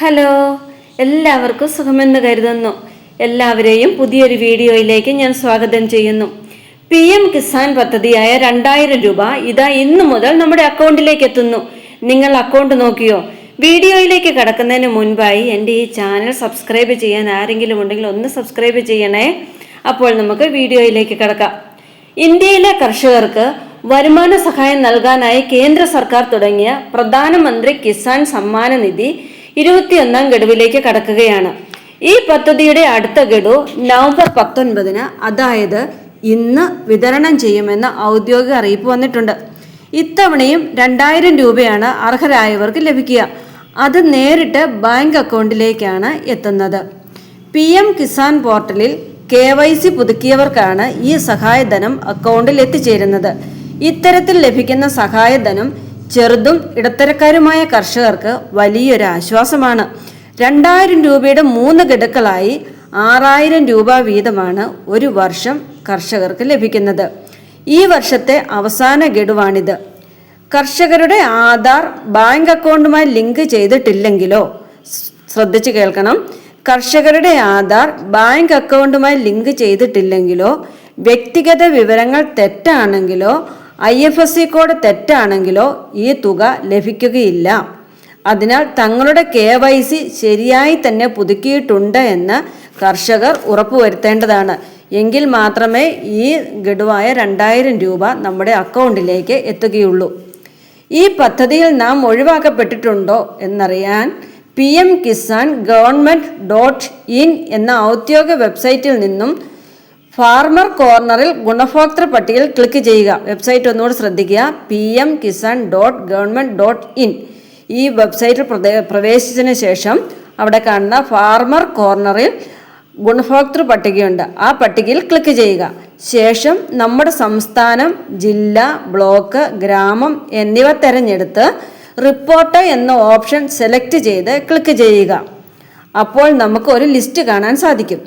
Hello എല്ലാവർക്കും സുഖമെന്ന് കരുതുന്നു. എല്ലാവരെയും പുതിയൊരു വീഡിയോയിലേക്ക് ഞാൻ സ്വാഗതം ചെയ്യുന്നു. പി എം കിസാൻ പദ്ധതിയായ രണ്ടായിരം രൂപ ഇതാ ഇന്നു മുതൽ നമ്മുടെ അക്കൗണ്ടിലേക്ക് എത്തുന്നു. നിങ്ങൾ അക്കൗണ്ട് നോക്കിയോ? വീഡിയോയിലേക്ക് കടക്കുന്നതിന് മുൻപായി എന്റെ ഈ ചാനൽ സബ്സ്ക്രൈബ് ചെയ്യാൻ ആരെങ്കിലും ഉണ്ടെങ്കിൽ ഒന്ന് സബ്സ്ക്രൈബ് ചെയ്യണേ. അപ്പോൾ നമുക്ക് വീഡിയോയിലേക്ക് കടക്കാം. ഇന്ത്യയിലെ കർഷകർക്ക് വരുമാന സഹായം നൽകാനായി കേന്ദ്ര സർക്കാർ തുടങ്ങിയ പ്രധാനമന്ത്രി കിസാൻ സമ്മാന നിധി ഇരുപത്തിയൊന്നാം ഗഡുവിലേക്ക് കടക്കുകയാണ്. ഈ പദ്ധതിയുടെ അടുത്ത ഗഡു നവംബർ പത്തൊൻപതിന് അതായത് ഇന്ന് വിതരണം ചെയ്യുമെന്ന് ഔദ്യോഗിക അറിയിപ്പ് വന്നിട്ടുണ്ട്. ഇത്തവണയും രണ്ടായിരം രൂപയാണ് അർഹരായവർക്ക് ലഭിക്കുക. അത് നേരിട്ട് ബാങ്ക് അക്കൗണ്ടിലേക്കാണ് എത്തുന്നത്. പി എം കിസാൻ പോർട്ടലിൽ കെ വൈ സി പുതുക്കിയവർക്കാണ് ഈ സഹായധനം അക്കൗണ്ടിൽ എത്തിച്ചേരുന്നത്. ഇത്തരത്തിൽ ലഭിക്കുന്ന സഹായധനം ചെറുതും ഇടത്തരക്കാരുമായ കർഷകർക്ക് വലിയൊരു ആശ്വാസമാണ്. രണ്ടായിരം രൂപയുടെ മൂന്ന് ഗഡുക്കളായി ആറായിരം രൂപ വീതമാണ് ഒരു വർഷം കർഷകർക്ക് ലഭിക്കുന്നത്. ഈ വർഷത്തെ അവസാന ഗഡുവാണിത്. കർഷകരുടെ ആധാർ ബാങ്ക് അക്കൗണ്ടുമായി ലിങ്ക് ചെയ്തിട്ടില്ലെങ്കിലോ? ശ്രദ്ധിച്ചു കേൾക്കണം. കർഷകരുടെ ആധാർ ബാങ്ക് അക്കൗണ്ടുമായി ലിങ്ക് ചെയ്തിട്ടില്ലെങ്കിലോ? വ്യക്തിഗത വിവരങ്ങൾ തെറ്റാണെങ്കിലോ? I F S C code തെറ്റാണെങ്കിലോ ഈ തുക ലഭിക്കുകയില്ല. അതിനാൽ തങ്ങളുടെ കെ വൈ സി ശരിയായി തന്നെ പുതുക്കിയിട്ടുണ്ട് എന്ന് കർഷകർ ഉറപ്പുവരുത്തേണ്ടതാണ്. എങ്കിൽ മാത്രമേ ഈ ഗഡുവായ രണ്ടായിരം രൂപ നമ്മുടെ അക്കൗണ്ടിലേക്ക് എത്തുകയുള്ളൂ. ഈ പദ്ധതിയിൽ നാം ഒഴിവാക്കപ്പെട്ടിട്ടുണ്ടോ എന്നറിയാൻ P M Kisan government dot in എന്ന ഔദ്യോഗിക വെബ്സൈറ്റിൽ നിന്നും ഫാർമർ കോർണറിൽ ഗുണഭോക്തൃ പട്ടികയിൽ ക്ലിക്ക് ചെയ്യുക. വെബ്സൈറ്റ് ഒന്നുകൂടി ശ്രദ്ധിക്കുക. P M Kisan dot government dot in ഈ വെബ്സൈറ്റിൽ പ്രവേശിച്ചതിന് ശേഷം അവിടെ കാണുന്ന ഫാർമർ കോർണറിൽ ഗുണഭോക്തൃ പട്ടികയുണ്ട്. ആ പട്ടികയിൽ ക്ലിക്ക് ചെയ്യുക. ശേഷം നമ്മുടെ സംസ്ഥാനം ജില്ല ബ്ലോക്ക് ഗ്രാമം എന്നിവ തിരഞ്ഞെടുത്ത് റിപ്പോർട്ട് എന്ന ഓപ്ഷൻ സെലക്ട് ചെയ്ത് ക്ലിക്ക് ചെയ്യുക. അപ്പോൾ നമുക്ക് ഒരു ലിസ്റ്റ് കാണാൻ സാധിക്കും.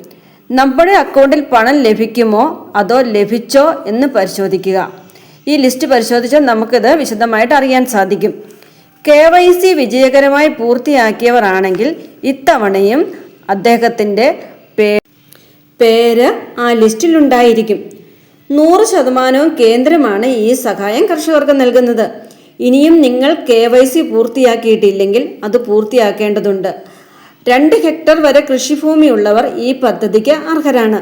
നമ്മുടെ അക്കൗണ്ടിൽ പണം ലഭിക്കുമോ? അതോ ലഭിച്ചോ എന്ന് പരിശോധിക്കുക. ഈ ലിസ്റ്റ് പരിശോധിച്ചാൽ നമുക്കിത് വിശദമായിട്ട് അറിയാൻ സാധിക്കും. കെ വൈ സി വിജയകരമായി പൂർത്തിയാക്കിയവർ ആണെങ്കിൽ ഇത്തവണയും അദ്ദേഹത്തിന്റെ പേര് ആ ലിസ്റ്റിലുണ്ടായിരിക്കും. നൂറ് ശതമാനവും കേന്ദ്രമാണ് ഈ സഹായം കർഷകർക്ക് നൽകുന്നത്. ഇനിയും നിങ്ങൾ കെ വൈ സി പൂർത്തിയാക്കിയിട്ടില്ലെങ്കിൽ അത് പൂർത്തിയാക്കേണ്ടതുണ്ട്. രണ്ട് ഹെക്ടർ വരെ കൃഷിഭൂമി ഉള്ളവർ ഈ പദ്ധതിക്ക് അർഹരാണ്.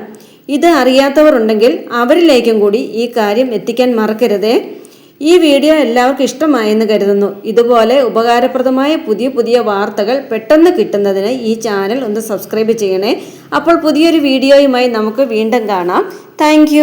ഇത് അറിയാത്തവർ ഉണ്ടെങ്കിൽ അവരിലേക്കും കൂടി ഈ കാര്യം എത്തിക്കാൻ മറക്കരുതേ. ഈ വീഡിയോ എല്ലാവർക്കും ഇഷ്ടമായെന്ന് കരുതുന്നു. ഇതുപോലെ ഉപകാരപ്രദമായ പുതിയ പുതിയ വാർത്തകൾ പെട്ടെന്ന് കിട്ടുന്നതിന് ഈ ചാനൽ ഒന്ന് സബ്സ്ക്രൈബ് ചെയ്യണേ. അപ്പോൾ പുതിയൊരു വീഡിയോയുമായി നമുക്ക് വീണ്ടും കാണാം. താങ്ക്